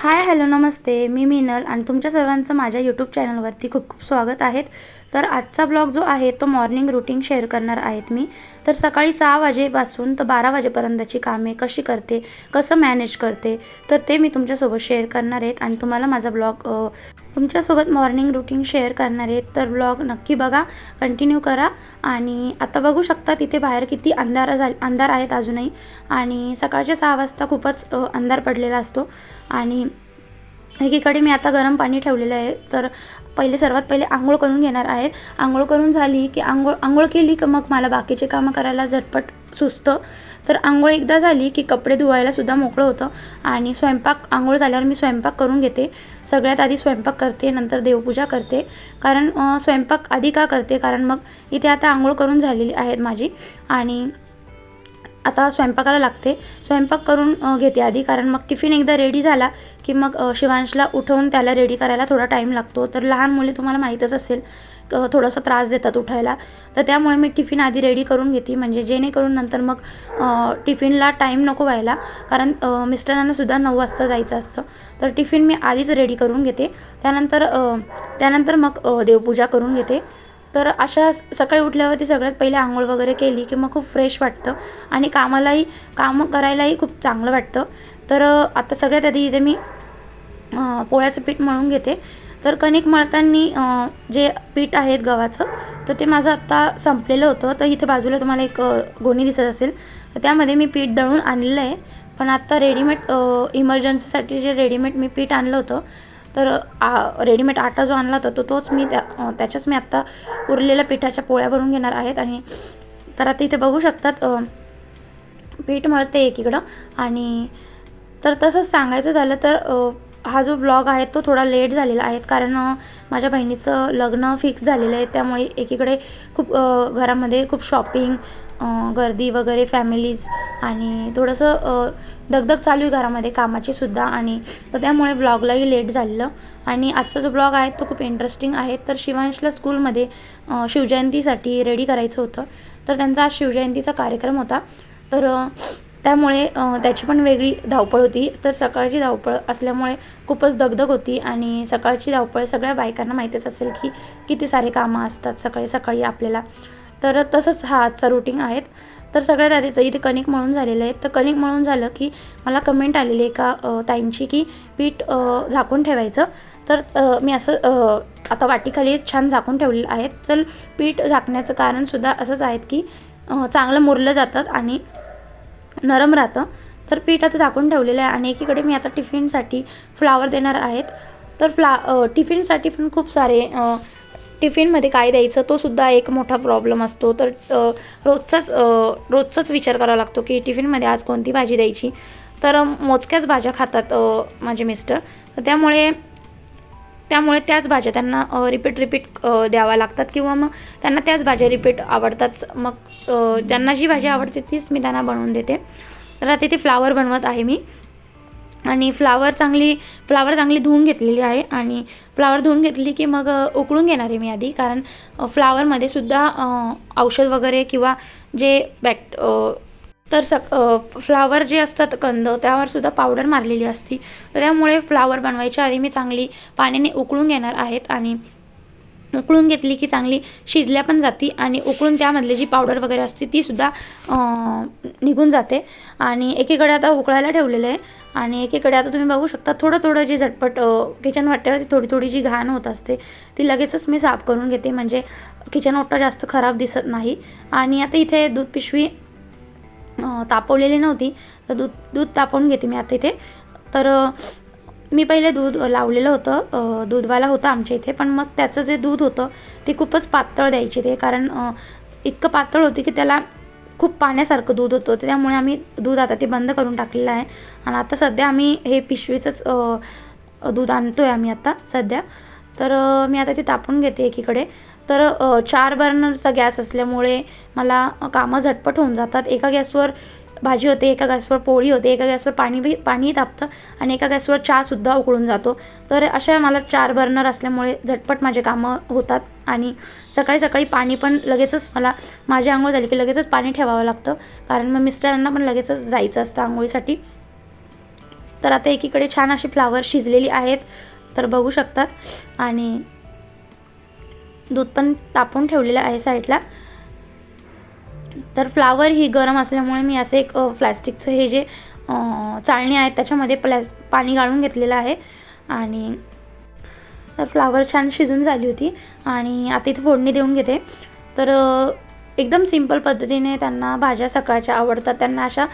Hi hello नमस्ते. मी मिनल आणि तुमच्या सर्वांचं माझ्या यूट्यूब चॅनलवरती खूप खूप स्वागत आहेत तर आजचा ब्लॉग जो आहे तो मॉर्निंग रुटीन शेअर करणार आहेत मी. तर सकाळी सहा वाजेपासून तर बारा वाजेपर्यंतची कामे कशी करते कसं मॅनेज करते तर ते मी तुमच्यासोबत शेअर करणार आहेत. आणि तुम्हाला माझा ब्लॉग तुमच्यासोबत मॉर्निंग रुटीन शेअर करणार आहेत. तर ब्लॉग नक्की बघा कंटिन्यू करा. आणि आता बघू शकता तिथे बाहेर किती अंधार झाल अंधार आहेत अजूनही. आणि सकाळच्या सहा वाजता खूपच अंधार पडलेला असतो. आणि एकीकडे मी आता गरम पाणी ठेवलेलं आहे तर पहिले सर्वात पहिले आंघोळ करून घेणार आहेत आंघोळ करून झाली की आंघोळ आंघोळ केली की मग मला बाकीचे कामं करायला झटपट सुचतं. तर आंघोळ एकदा झाली की कपडे धुवायला सुद्धा मोकळं होतं आणि स्वयंपाक आंघोळ झाल्यावर मी स्वयंपाक करून घेते. सगळ्यात आधी स्वयंपाक करते नंतर देवपूजा करते. कारण स्वयंपाक आधी का करते? कारण मग इथे आता आंघोळ करून झालेली आहेत माझी. आणि आता स्वयंपाकाला लागते. स्वयंपाक करून घेते आधी. कारण मग टिफिन एकदा रेडी झाला की मग शिवांशला उठवून त्याला रेडी करायला थोडा टाईम लागतो. तर लहान मुले तुम्हाला माहीतच असेल क- थोडासा त्रास देतात उठायला. तर त्यामुळे मी टिफिन आधी रेडी करून घेते. म्हणजे जेणेकरून नंतर मग टिफिनला टाईम नको व्हायला. कारण मिस्टरांना सुद्धा नऊ वाजता जायचं असतं. तर टिफिन मी आधीच रेडी करून घेते. त्यानंतर त्यानंतर मग देवपूजा करून घेते. तर अशा सकाळी उठल्यावरती सगळ्यात पहिले आंघोळ वगैरे केली की मग खूप फ्रेश वाटतं. आणि कामालाही कामं करायलाही खूप चांगलं वाटतं. तर आता सगळ्यात आधी इथे मी पोळ्याचं पीठ मळून घेते. तर कणिक मळताना जे पीठ आहेत गव्हाचं तर ते माझं आत्ता संपलेलं होतं. तर इथे बाजूला तुम्हाला एक गोणी दिसत असेल. तर त्यामध्ये मी पीठ दळून आणलेलं आहे. पण आत्ता रेडीमेड इमर्जन्सीसाठी जे रेडीमेड मी पीठ आणलं होतं तर आ रेडीमेड आटा जो आणला होता तो तोच मी त्या त्याच्याच मी आत्ता उरलेल्या पिठाच्या पोळ्या भरून घेणार आहेत आणि तर आता इथे बघू शकतात पीठ मळते एकीकडं आणि तर तसंच सांगायचं झालं तर हा जो ब्लॉग आहे तो थोडा लेट झालेला आहे. कारण माझ्या बहिणीचं लग्न फिक्स झालेलं आहे. त्यामुळे एकीकडे खूप घरामध्ये खूप शॉपिंग गर्दी वगैरे फॅमिलीज आणि थोडंसं दगदग चालू आहे घरामध्ये कामाची सुद्धा आणि तर त्यामुळे ब्लॉगलाही लेट झालेलं. आणि आजचा जो ब्लॉग आहे तो खूप इंटरेस्टिंग आहे. तर शिवांशला स्कूलमध्ये शिवजयंतीसाठी रेडी करायचं होतं. तर त्यांचा आज शिवजयंतीचा कार्यक्रम होता. तर त्यामुळे त्याची पण वेगळी धावपळ होती. तर सकाळची धावपळ असल्यामुळे खूपच दगदग होती आणि सकाळची धावपळ सगळ्या बायकांना माहीतच असेल की किती सारे कामं असतात सकाळी सकाळी आपल्याला. तर तसंच हा आजचा रुटीन आहेत. तर सगळ्यात आधी तर इथे कणिक मळून झालेलं आहे तर कणिक मळून झालं की मला कमेंट आलेली आहे का ताईंची की पीठ झाकून ठेवायचं. तर मी असं आता वाटीखाली छान झाकून ठेवलेलं आहे. चल पीठ झाकण्याचं कारणसुद्धा असंच आहेत की चांगलं मुरलं जातात आणि नरम राहतं. तर पीठ आता झाकून ठेवलेलं आहे आणि एकीकडे मी आता टिफिनसाठी फ्लावर देणार आहेत. तर फ्ला टिफिनसाठी पण खूप सारे टिफिनमध्ये काय द्यायचं तो सुद्धा एक मोठा प्रॉब्लेम असतो. तर रोजचाच रोजचाच विचार करावा लागतो की टिफिनमध्ये आज कोणती भाजी द्यायची. तर मोजक्याच भाज्या खातात माझे मिस्टर तर त्यामुळे त्यामुळे त्याच भाज्या त्यांना रिपीट रिपीट द्याव्या लागतात किंवा मग त्यांना त्याच भाज्या रिपीट आवडतात. मग ज्यांना जी भाजी आवडते तीच मी त्यांना बनवून देते. तर आता इथे फ्लावर बनवत आहे मी. आणि फ्लावर चांगली फ्लावर चांगली धुवून घेतलेली आहे. आणि फ्लावर धुवून घेतली की मग उकळून घेणार आहे मी आधी. कारण फ्लावरमध्ये सुद्धा औषध वगैरे किंवा जे बॅक्ट तर सक फ्लावर जे असतात कंद त्यावर सुद्धा पावडर मारलेली असती. तर त्यामुळे फ्लावर बनवायच्या आधी मी चांगली पाण्याने उकळून घेणार आहेत आणि उकळून घेतली की चांगली शिजल्या पण जाती आणि उकळून त्यामधली जी पावडर वगैरे असते ती सुद्धा निघून जाते. आणि एकीकडे आता उकळायला ठेवलेलं आहे आणि एकीकडे आता तुम्ही बघू शकता थोडं थोडं जी झटपट किचन वाट्यावरती थोडी थोडी जी घाण होत असते ती लगेचच मी साफ करून घेते. म्हणजे किचन ओटा जास्त खराब दिसत नाही. आणि आता इथे दूध पिशवी तापवलेली नव्हती. तर दूध दूध तापवून घेते मी आता इथे. तर मी पहिले दूध लावलेलं होतं. दूधवाला होता आमच्या इथे. पण मग त्याचं जे दूध होतं ते खूपच पातळ द्यायचे ते. कारण इतकं पातळ होते की त्याला खूप पाण्यासारखं दूध होतं. त्यामुळे आम्ही दूध आता ते बंद करून टाकलेलं आहे. आणि आता सध्या आम्ही हे पिशवीचंच दूध आणतो आहे आम्ही आता सध्या. तर मी आता ते तापून घेते एकीकडे. तर चार बर्नरचा गॅस असल्यामुळे मला कामं झटपट होऊन जातात. एका गॅसवर भाजी होते एका गॅसवर पोळी होते एका गॅसवर पाणी बी पाणीही तापतं आणि एका गॅसवर चहासुद्धा उकळून जातो. तर अशा मला चार बर्नर असल्यामुळे झटपट माझे कामं होतात आणि सकाळी सकाळी पाणी पण लगेचच मला माझी आंघोळ झाली की लगेचच पाणी ठेवावं लागतं. कारण मग मिस्टरांना पण लगेचच जायचं असतं आंघोळीसाठी. तर आता एकीकडे छान अशी फ्लावर शिजलेली आहेत. तर बघू शकतात. आणि दूध पण तापून ठेवलेलं आहे साईडला. तर फ्लावर ही गरम असल्यामुळे मी असं एक प्लॅस्टिकचं हे जे चाळणी आहेत त्याच्यामध्ये प्लॅस पाणी गाळून घेतलेलं आहे. आणि तर फ्लावर छान शिजून झाली होती आणि आता इथे फोडणी देऊन घेते. तर एकदम सिंपल पद्धतीने त्यांना भाज्या सकाळच्या आवडतात. त्यांना अशा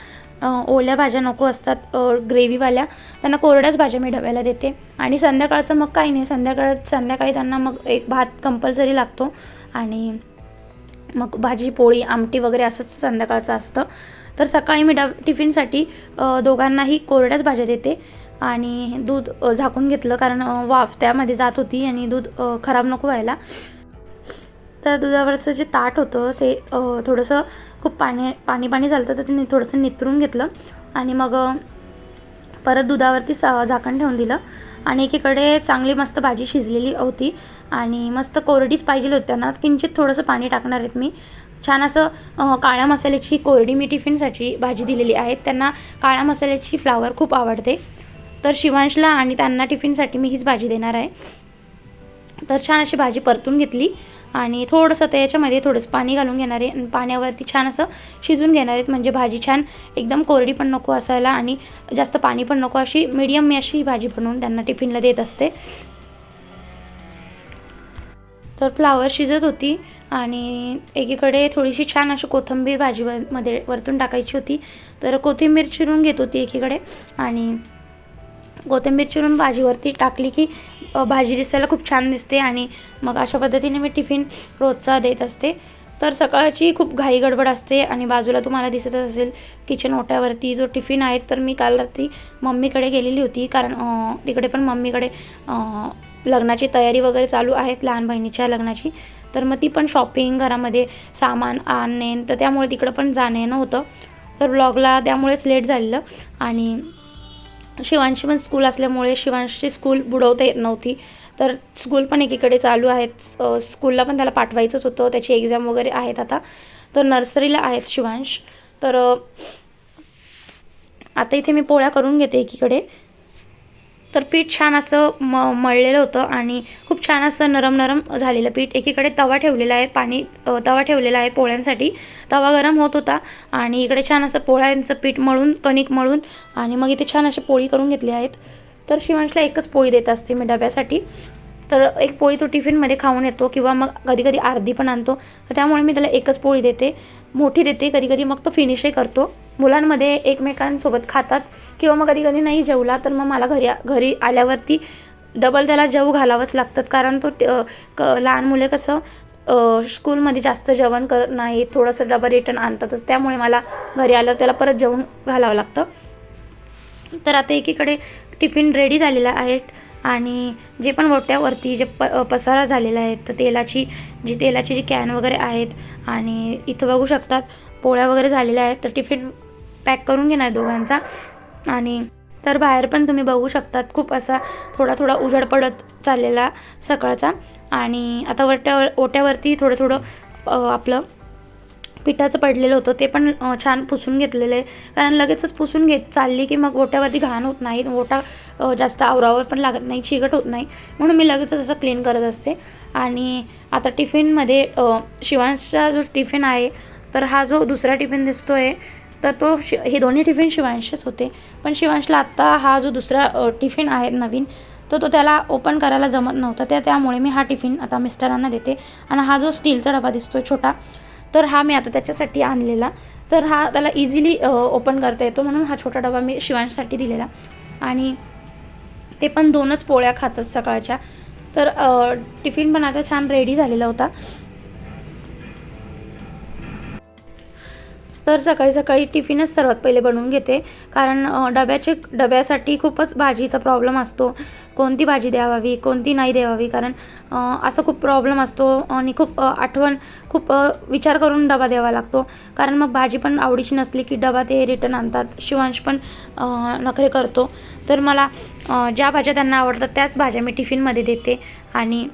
ओल्या भाज्या नको असतात ग्रेव्हीवाल्या त्यांना कोरड्याच भाज्या मी डब्याला देते. आणि संध्याकाळचं मग काही नाही संध्याकाळ संध्याकाळी त्यांना मग एक भात कंपल्सरी लागतो. आणि मग भाजी पोळी आमटी वगैरे असंच संध्याकाळचं असतं. तर सकाळी मी डब टिफिनसाठी दोघांनाही कोरड्याच भाज्या देते. आणि दूध झाकून घेतलं कारण वाफ त्यामध्ये जात होती आणि दूध खराब नको व्हायला. तर दुधावरचं जे ताट होतं ते थोडंसं खूप पाणी पाणी पाणी झालं तर ते थोडंसं नितरून घेतलं आणि मग परत दुधावरती सा झाकण ठेवून दिलं. आणि एकीकडे चांगली मस्त भाजी शिजलेली होती आणि मस्त कोरडीच पाहिजे होती. त्यांना किंचित थोडंसं पाणी टाकणार आहेत मी. छान असं काळ्या मसाल्याची कोरडी मी टिफिनसाठी भाजी दिलेली आहे. त्यांना काळ्या मसाल्याची फ्लावर खूप आवडते. तर शिवांशला आणि त्यांना टिफिनसाठी मी हीच भाजी देणार आहे. तर छान अशी भाजी परतून घेतली. आणि थोडंसं त्याच्यामध्ये थोडंसं पाणी घालून घेणार आहे. आणि पाण्यावरती छान असं शिजून घेणार आहेत. म्हणजे भाजी छान एकदम कोरडी पण नको असायला आणि जास्त पाणी पण नको. अशी मीडियम मी अशी भाजी बनवून त्यांना टिफिनला देत असते. तर फ्लावर शिजत होती आणि एकीकडे थोडीशी छान अशी कोथिंबीर भाजीमध्ये वरतून टाकायची होती. तर कोथिंबीर चिरून घेत होती एकीकडे आणि कोथिंबीर चिरून भाजीवरती टाकली की भाजी दिसायला खूप छान दिसते आणि मग अशा पद्धतीने मी टिफिन रोजचा देत असते. तर सकाळची खूप घाई गडबड असते आणि बाजूला तुम्हाला दिसतच असेल किचन ओट्यावरती जो टिफिन आहे तर मी काल रात्री मम्मीकडे गेलेली होती. कारण तिकडे पण मम्मीकडे लग्नाची तयारी वगैरे चालू आहेत लहान बहिणीच्या लग्नाची. तर मग ती पण शॉपिंग घरामध्ये सामान आणणे तर त्यामुळे तिकडं पण जाणं येणं होतं. तर ब्लॉगला त्यामुळेच लेट झालेलं. आणि शिवांशी पण स्कूल असल्यामुळे शिवांशी स्कूल बुडवता येत नव्हती. तर स्कूल पण एकीकडे चालू आहेत. स्कूलला पण त्याला पाठवायचंच होतं. त्याची एक्झाम वगैरे आहेत आता. तर नर्सरीला आहेत शिवांश. तर आता इथे मी पोळ्या करून घेते एकीकडे. तर पीठ छान असं म मळलेलं होतं आणि खूप छान असं नरम नरम झालेलं पीठ. एकीकडे तवा ठेवलेला आहे पाणी तवा ठेवलेला आहे पोळ्यांसाठी. तवा गरम होत होता आणि इकडे छान असं पोळ्यांचं पीठ मळून कणिक मळून आणि मग इथे छान अशी पोळी करून घेतली आहेत. तर शिवांशला एकच पोळी देत असते मी डब्यासाठी. तर एक पोळी तो टिफिनमध्ये खाऊन येतो किंवा मग कधी कधी अर्धी पण आणतो. तर त्यामुळे मी त्याला एकच पोळी देते. मोठी देते कधी कधी मग तो फिनिशही करतो. मुलांमध्ये एकमेकांसोबत खातात किंवा मग कधी कधी नाही जेवला तर मग मला घरी घरी आल्यावरती डबल त्याला जेव घालावंच लागतात. कारण तो क लहान मुले कसं स्कूलमध्ये जास्त जेवण करत नाही थोडंसं डबल रिटर्न आणतातच. त्यामुळे मला घरी आल्यावर त्याला परत जेवण घालावं लागतं. तर आता एकीकडे टिफिन रेडी झालेला आहे आणि जे पण वट्यावरती जे प पसारा झालेला आहे तर तेलाची जी तेलाची जी कॅन वगैरे आहेत आणि इथं बघू शकतात पोळ्या वगैरे झालेल्या आहेत तर टिफिन पॅक करून घेणार दोघांचा. आणि तर बाहेर पण तुम्ही बघू शकतात खूप असा थोडा थोडा उजड पडत चाललेला सकाळचा. आणि आता वट्या ओट्यावरती थोडं थोडं आपलं पिठाचं पडलेलं होतं ते पण छान पुसून घेतलेलं आहे. कारण लगेचच पुसून घेत चालली की मग ओट्यावरती घाण होत नाही ओटा जास्त आवरावर पण लागत नाही चिकट होत नाही म्हणून मी लगेचच असं क्लीन करत असते. आणि आता टिफिनमध्ये शिवांशचा जो टिफिन आहे तर हा जो दुसरा टिफिन दिसतो आहे तर तो शि हे दोन्ही टिफिन शिवांशच होते. पण शिवांशला आत्ता हा जो दुसरा टिफिन आहे नवीन तर तो त्याला ओपन करायला जमत नव्हता. त्या त्यामुळे मी हा टिफिन आता मिस्टरांना देते. आणि हा जो स्टीलचा डबा दिसतो छोटा तर हा मी आता त्याच्यासाठी आणलेला. तर हा त्याला इझिली ओपन करता येतो म्हणून हा छोटा डबा मी शिवांशसाठी दिलेला. आणि ते पण दोनच पोळ्या खातात सकाळच्या. तर टिफिन पण आता छान रेडी झालेला होता. तर सकाळी सकाळी टिफिनच सर्वात पहिले बनवून घेते. कारण डब्याचे डब्यासाठी खूपच भाजीचा प्रॉब्लेम असतो. कोणती भाजी द्यावावी कोणती नाही द्यावावी? कारण असा खूप प्रॉब्लेम असतो आणि खूप आठवण खूप विचार करून डबा द्यावा लागतो. कारण मग भाजी पण आवडीची नसली की डबा ते रिटर्न आणतात. शिवांश पण नखरे करतो. तर मला ज्या भाज्या त्यांना आवडतात त्याच भाज्या मी टिफिनमध्ये देते. आणि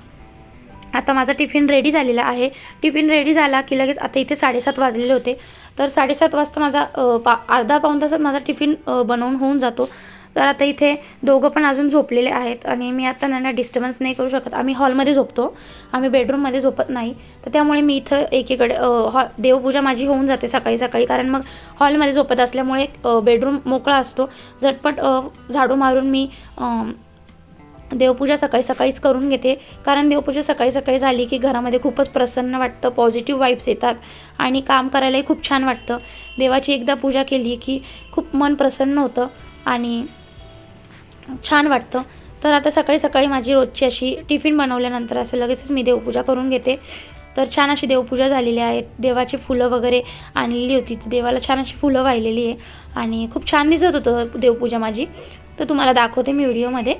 आता माझा टिफिन रेडी झालेला आहे. टिफिन रेडी झाला की लगेच आता इथे साडेसात वाजलेले होते. तर साडेसात वाजता माझा पा अर्धा पाऊण तासात माझा टिफिन बनवून होऊन जातो. तर आता इथे दोघं पण अजून झोपलेले आहेत आणि मी आता त्यांना डिस्टर्बन्स नाही करू शकत. आम्ही हॉलमध्ये झोपतो. आम्ही बेडरूममध्ये झोपत नाही. तर त्यामुळे मी इथं एकीकडे हॉ देवपूजा माझी होऊन जाते सकाळी सकाळी. कारण मग हॉलमध्ये झोपत असल्यामुळे बेडरूम मोकळा असतो. झटपट झाडू मारून मी देवपूजा सकाळी सकाळीच करून घेते. कारण देवपूजा सकाळी सकाळी झाली की घरामध्ये खूपच प्रसन्न वाटतं पॉझिटिव्ह वाईब्स येतात आणि काम करायलाही खूप छान वाटतं. देवाची एकदा पूजा केली की खूप मन प्रसन्न होतं आणि छान वाटतं. तर आता सकाळी सकाळी माझी रोजची अशी टिफिन बनवल्यानंतर असं लगेचच मी देवपूजा करून घेते. तर छान अशी देवपूजा झालेली आहे. देवाची फुलं वगैरे आणलेली होती. तर देवाला छान अशी फुलं वाहिलेली आहे. आणि खूप छान दिसत होतं देवपूजा माझी. तर तुम्हाला दाखवते मी व्हिडिओमध्ये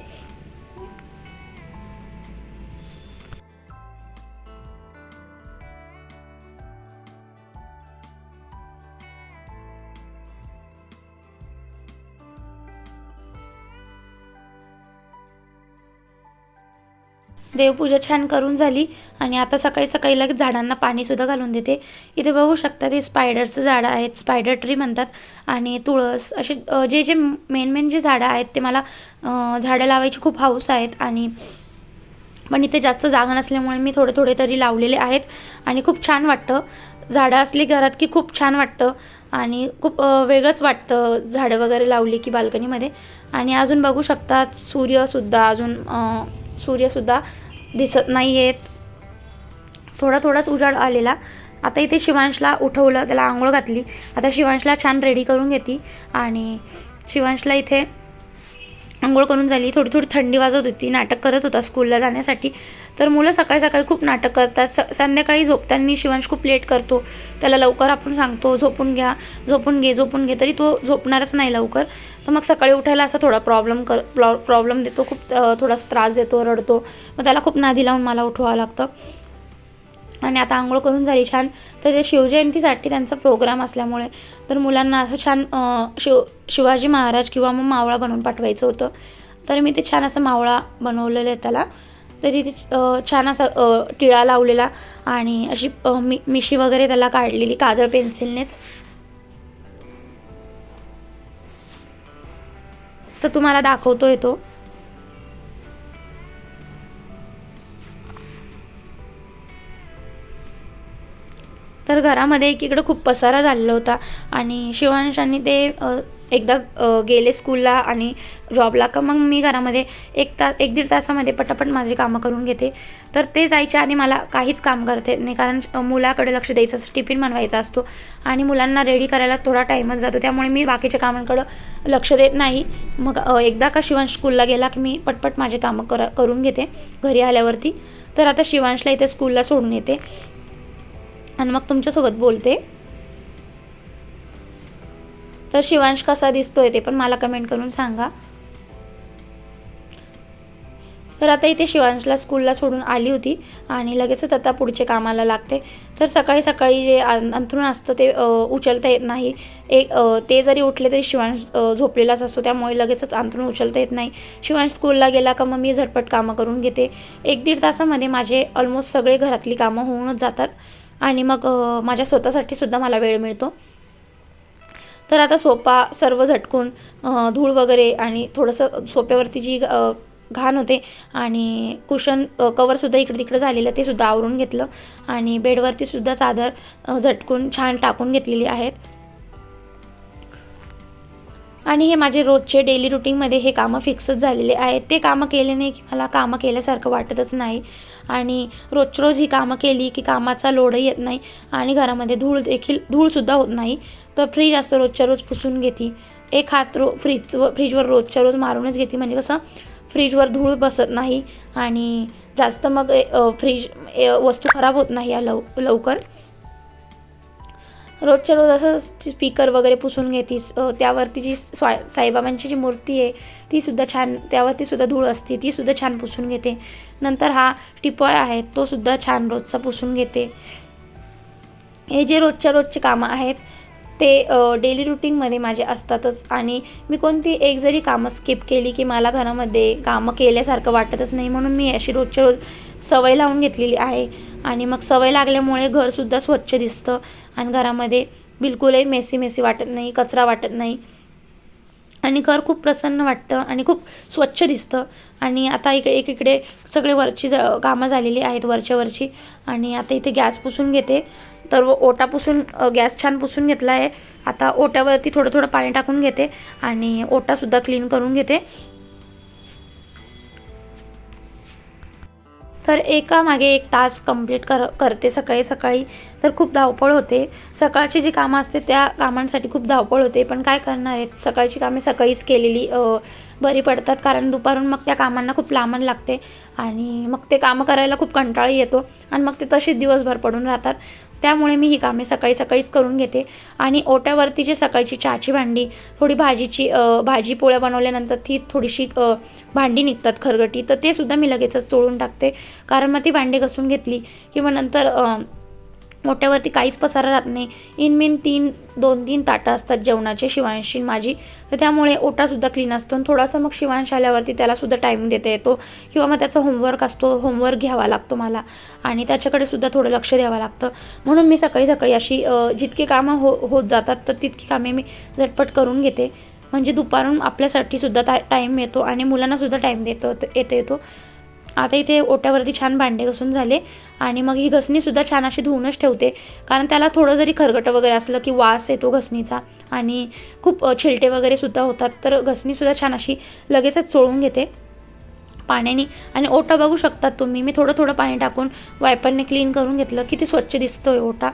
देवपूजा छान करून झाली. आणि आता सकाळी सकाळी लगेच झाडांना पाणीसुद्धा घालून देते. इथे बघू शकता ते स्पायडरचं झाडं आहेत. स्पायडर ट्री म्हणतात. आणि तुळस असे जे जे मेन मेन जे झाडं आहेत ते मला झाडं लावायची खूप हौस आहेत. आणि पण इथे जास्त जागा नसल्यामुळे मी थोडे थोडे तरी लावलेले आहेत. आणि खूप छान वाटतं. झाडं असली घरात की खूप छान वाटतं. आणि खूप वेगळंच वाटतं झाडं वगैरे लावली की बाल्कनीमध्ये. आणि अजून बघू शकतात सूर्यसुद्धा अजून सूर्यसुद्धा दिसत नाही आहेत थोडा थोडाच उजाड आलेला. आता इथे शिवांशला उठवलं त्याला आंघोळ घातली. आता शिवांशला छान रेडी करून घेते. आणि शिवांशला इथे आंघोळ करून झाली. थोडी थोडी थंडी वाजत होती. नाटक करत होता स्कूलला जाण्यासाठी. तर मुलं सकाळी सकाळी खूप नाटक करतात. स संध्याकाळी झोपताना शिवांश खूप लेट करतो. त्याला लवकर आपण सांगतो झोपून घ्या झोपून घे झोपून घे. तरी तो झोपणारच नाही लवकर. तर मग सकाळी उठायला असा थोडा प्रॉब्लेम कर प्रॉब्लेम देतो. खूप थोडासा त्रास देतो रडतो. मग त्याला खूप नादी लावून मला उठवावं लागतं. आणि आता आंघोळ करून झाली छान. तर ते शिवजयंतीसाठी त्यांचा प्रोग्राम असल्यामुळे तर मुलांना असं छान शिव शिवाजी महाराज किंवा मग मावळा बनवून पाठवायचं होतं. तर मी ते छान असं मावळा बनवलेलं आहे त्याला. तर तिथे छान असा टिळा लावलेला आणि अशी मि मिशी वगैरे त्याला काढलेली काजळ पेन्सिलनेच. तर तुम्हाला दाखवतोय तो. तर घरामध्ये एकीकडे खूप पसारा झालेला होता आणि शिवांशांनी ते एकदा गेले स्कूलला आणि जॉबला का मग मी घरामध्ये एक तास एक दीड तासामध्ये पटापट माझी कामं करून घेते. तर ते जायच्या आधी मला काहीच काम करते नाही. कारण मुलाकडे लक्ष द्यायचं असतं टिफिन बनवायचा असतो आणि मुलांना रेडी करायला थोडा टाईमच जातो. त्यामुळे मी बाकीच्या कामांकडं लक्ष देत नाही. मग एकदा का शिवांश स्कूलला गेला की मी पटपट माझे कामं कर करून घेते घरी आल्यावरती. तर आता शिवांशला इथे स्कूलला सोडून येते. आणि मग तुमच्यासोबत बोलते. तर शिवांश कसा दिसतोय ते पण मला कमेंट करून सांगा. तर आता इथे शिवांशला स्कूलला सोडून आली होती आणि लगेचच आता पुढचे कामाला लागते. तर सकाळी सकाळी जे अं- अंथरूण असतं ते उचलता येत नाही. एक ते जरी उठले तरी शिवांश झोपलेलाच असतो. त्यामुळे लगेचच अंथरूण उचलता येत नाही. शिवांश स्कूलला गेला का मग मी झटपट कामं करून घेते. एक दीड तासामध्ये माझे ऑलमोस्ट सगळे घरातली कामं होऊनच जातात. आणि मग माझ्या स्वतःसाठी सुद्धा मला वेळ मिळतो. तर आता सोपा सर्व झटकून धूळ वगैरे आणि थोडंसं सोप्यावरती जी घाण होते आणि कुशन कवरसुद्धा इकडे तिकडे झालेलं ते सुद्धा आवरून घेतलं आणि बेडवरती सुद्धा चादर झटकून छान टाकून घेतलेली आहेत. आणि हे माझे रोजचे डेली रुटीनमध्ये हे कामं फिक्सच झालेले आहेत. ते कामं केले नाही की मला कामं केल्यासारखं वाटतच नाही. आणि रोज रोज ही कामं केली की कामाचा लोडही येत नाही आणि घरामध्ये धूळ देखील धूळसुद्धा होत नाही. तर फ्रीज असं रोजच्या रोज पुसून घेते. एक हात रो फ्रीज फ्रीजवर रोजच्या रोज मारूनच घेते. म्हणजे कसं? फ्रीजवर धूळ बसत नाही आणि जास्त मग फ्रीज वस्तू खराब होत नाही या लव लवकर. रोजच्या रोज असं स्पीकर वगैरे पुसून घेते. त्यावरती जी स्वाय साईबाबांची जी मूर्ती आहे तीसुद्धा छान त्यावरती सुद्धा धूळ असते तीसुद्धा छान पुसून घेते. नंतर हा टिपॉय आहे तो सुद्धा छान रोजचा पुसून घेते. हे जे रोजच्या रोजचे कामं आहेत ते डेली रुटीनमध्ये माझे असतातच. आणि मी कोणती एक जरी कामं स्किप केली की मला घरामध्ये कामं केल्यासारखं वाटतच नाही म्हणून मी अशी रोजच्या रोज सवय लावून घेतलेली आहे. आणि मग सवय लागल्यामुळे घरसुद्धा स्वच्छ दिसतं. आणि घरामध्ये बिलकुलही मेसी मेसी वाटत नाही कचरा वाटत नाही. आणि घर खूप प्रसन्न वाटतं आणि खूप स्वच्छ दिसतं. आणि आता इकडे एकीकडे सगळे वरची ज कामं झालेली आहेत वरच्या वरची. आणि आता इथे गॅस पुसून घेते. तर व ओटा पुसून गॅस छान पुसून घेतला आहे. आता ओट्यावरती थोडं थोडं पाणी टाकून घेते. आणि ओटासुद्धा क्लीन करून घेते. तर एका मागे एक टास्क कंप्लीट कर करते सकाळी सकाळी. तर खूप धावपळ होते. सकाळची जी कामं असते त्या कामांसाठी खूप धावपळ होते. पण काय करणार आहेत? सकाळची कामे सकाळीच केलेली बरी पडतात. कारण दुपारून मग त्या कामांना खूप लांबण लागते. आणि मग ते कामं करायला खूप कंटाळी येतो. आणि मग ते तशीच दिवसभर पडून राहतात. त्यामुळे मी ही कामे सकाळी सकाळीच करून घेते. आणि ओट्यावरती जे सकाळची चहाची भांडी थोडी भाजीची भाजी पोळ्या बनवल्यानंतर ती थोडीशी भांडी निघतात खरगटी. तर ते सुद्धा मी लगेचच चोळून टाकते. कारण मग ती भांडी घसून घेतली किंवा नंतर मोठ्यावरती काहीच पसारा राहत नाही. इन मेन तीन दोन तीन ताटं असतात जेवणाचे शिवांशी माझी. तर त्यामुळे ओटासुद्धा क्लीन असतो आणि थोडासा मग शिवांश आल्यावरती त्यालासुद्धा टाईम देता येतो. किंवा मग त्याचा होमवर्क असतो होमवर्क घ्यावा लागतो मला. आणि त्याच्याकडे सुद्धा थोडं लक्ष द्यावं लागतं. म्हणून मी सकाळी सकाळी अशी जितकी कामं हो होत जातात तर तितकी कामे मी झटपट करून घेते. म्हणजे दुपारून आपल्यासाठी सुद्धा ता टाईम येतो आणि मुलांनासुद्धा टाईम देतो येता येतो. आता इथे ओट्यावरती छान भांडे घसून झाले आणि मग ही घसणीसुद्धा छान अशी धुवूनच ठेवते. कारण त्याला थोडं जरी खरगटं वगैरे असलं की वास येतो घसणीचा आणि खूप छिलटे वगैरे सुद्धा होतात तर घसणीसुद्धा छान अशी लगेचच चोळून घेते पाण्याने. आणि ओटा बघू शकतात तुम्ही. मी थोडं थोडं पाणी टाकून वायपरने क्लीन करून घेतलं किती स्वच्छ दिसतोय ओटा.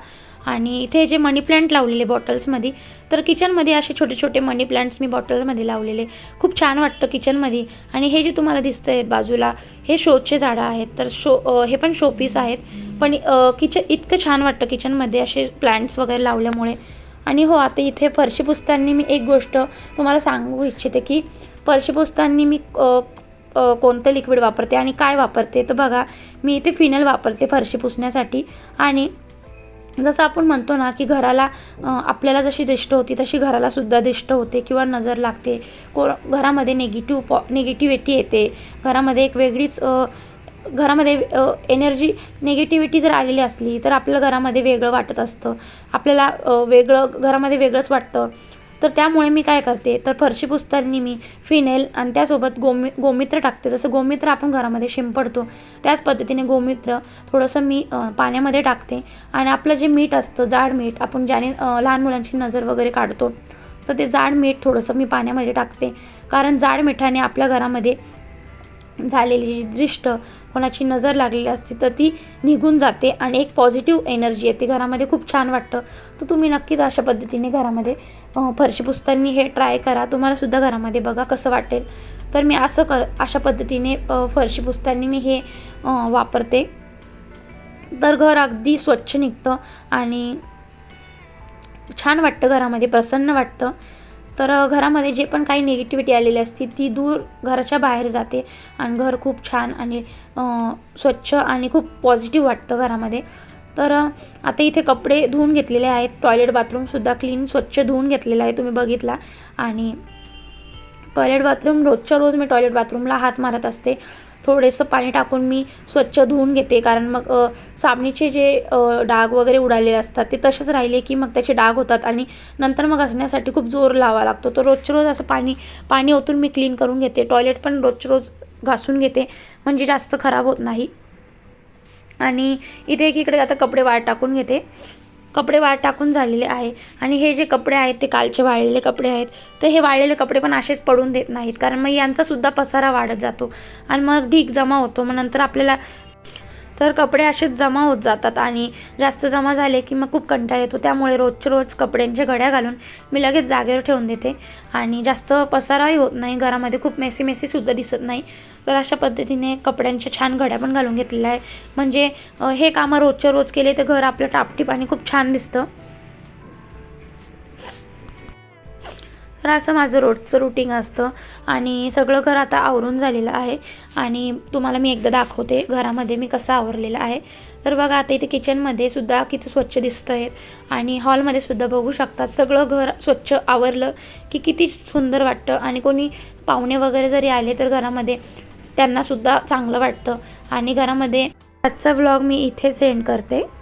आणि इथे जे मनी प्लांट लावलेले बॉटल्समध्ये तर किचनमध्ये असे छोटे छोटे मनी प्लांट्स मी बॉटलमध्ये लावलेले. खूप छान वाटतं किचनमध्ये आणि हे जे तुम्हाला दिसतं आहेत बाजूला हे शोचे झाडं आहेत. तर शो हे पण शोपीस आहेत. पण किचन इतकं छान वाटतं किचनमध्ये असे प्लांट्स वगैरे लावल्यामुळे. आणि हो आता इथे फरशी पुसताना मी एक गोष्ट तुम्हाला सांगू इच्छिते की फरशी पुसताना मी कोणतं लिक्विड वापरते आणि काय वापरते? तर बघा मी इथे फिनल वापरते फरशी पुसण्यासाठी. आणि जसं आपण म्हणतो ना की घराला आपल्याला जशी दिष्ट होती तशी घरालासुद्धा दिष्ट होते किंवा नजर लागते. को घरामध्ये निगेटिव्ह पॉ निगेटिव्हिटी येते. घरामध्ये एक वेगळीच घरामध्ये एनर्जी निगेटिव्हिटी जर आलेली असली तर आपल्या घरामध्ये वेगळं वाटत असतं. आपल्याला वेगळं घरामध्ये वेगळंच वाटतं. तर त्यामुळे मी काय करते तर फरशी पुसताना मी फिनेल आणि त्यासोबत गोमि गोमित्र टाकते. जसं गोमित्र आपण घरामध्ये शिंपडतो त्याच पद्धतीने गोमित्र थोडंसं मी पाण्यामध्ये टाकते. आणि आपलं जे मीठ असतं जाड मीठ आपण ज्याने लहान मुलांची नजर वगैरे काढतो तर ते जाड मीठ थोडंसं मी पाण्यामध्ये टाकते. कारण जाड मिठाने आपल्या घरामध्ये झालेली जी दृष्ट कोणाची नजर लागलेली असते तर ती निघून जाते आणि एक पॉझिटिव्ह एनर्जी येते. घरामध्ये खूप छान वाटतं. तर तुम्ही नक्कीच अशा पद्धतीने घरामध्ये फरशी पुसतांनी हे ट्राय करा. तुम्हालासुद्धा घरामध्ये बघा कसं वाटेल. तर मी असं कर अशा पद्धतीने फरशी पुसतांनी मी हे वापरते. तर घर अगदी स्वच्छ निघतं आणि छान वाटतं घरामध्ये प्रसन्न वाटतं. तर घरामध्ये जे पण काही निगेटिव्हिटी आलेली असते ती दूर घराच्या बाहेर जाते आणि घर खूप छान आणि स्वच्छ आणि खूप पॉझिटिव्ह वाटतं घरामध्ये. तर आता इथे कपडे धुवून घेतलेले आहेत टॉयलेट बाथरूमसुद्धा क्लीन स्वच्छ धुवून घेतलेला आहे तुम्ही बघितला. आणि टॉयलेट बाथरूम रोजच्या रोज मी टॉयलेट बाथरूमला हात मारत असते. थोडंसं पाणी टाकून मी स्वच्छ धुवून घेते. कारण मग साबणीचे जे डाग वगैरे उडालेले असतात ते तसेच राहिले की मग त्याचे डाग होतात आणि नंतर मग घासण्यासाठी खूप जोर लावा लागतो. तर रोजच्या रोज असं पाणी पाणी ओतून मी क्लीन करून घेते. टॉयलेट पण रोजच्या रोज घासून घेते. म्हणजे जास्त खराब होत नाही. आणि इथे एकीकडे आता कपडे वाळ टाकून घेते. कपडे वाळ टाकून झालेले आहे. आणि हे जे कपडे आहेत ते कालचे वाळलेले कपडे आहेत. तर हे वाळलेले कपडे पण असेच पडून देत नाहीत. कारण मग यांचासुद्धा पसारा वाढत जातो. आणि मग ढीक जमा होतो. मग नंतर आपल्याला तर कपडे असेच जमा होत जातात आणि जास्त जमा झाले की मग खूप कंटाळा येतो. त्यामुळे रोजच्या रोज कपड्यांच्या घड्या घालून मी लगेच जागेवर ठेवून देते आणि जास्त पसाराही होत नाही. घरामध्ये खूप मेसी मेसीसुद्धा दिसत नाही. तर अशा पद्धतीने कपड्यांच्या छान घड्या पण घालून घेतलेल्या आहे. म्हणजे हे कामं रोजच्या रोज केले तर घर आपलं टापटीप आणि खूप छान दिसतं. तर असं माझं रोजचं रुटीन असतं. आणि सगळं घर आता आवरून झालेलं आहे. आणि तुम्हाला मी एकदा दाखवते घरामध्ये मी कसं आवरलेलं आहे. तर बघा आता इथे किचनमध्ये सुद्धा किती स्वच्छ दिसतं आहे आणि हॉलमध्ये सुद्धा बघू शकतात सगळं घर स्वच्छ आवरलं की किती सुंदर वाटतं. आणि कोणी पाहुणे वगैरे जरी आले तर घरामध्ये त्यांनासुद्धा चांगलं वाटतं. आणि घरामध्ये आजचा व्लॉग मी इथे सेंड करते.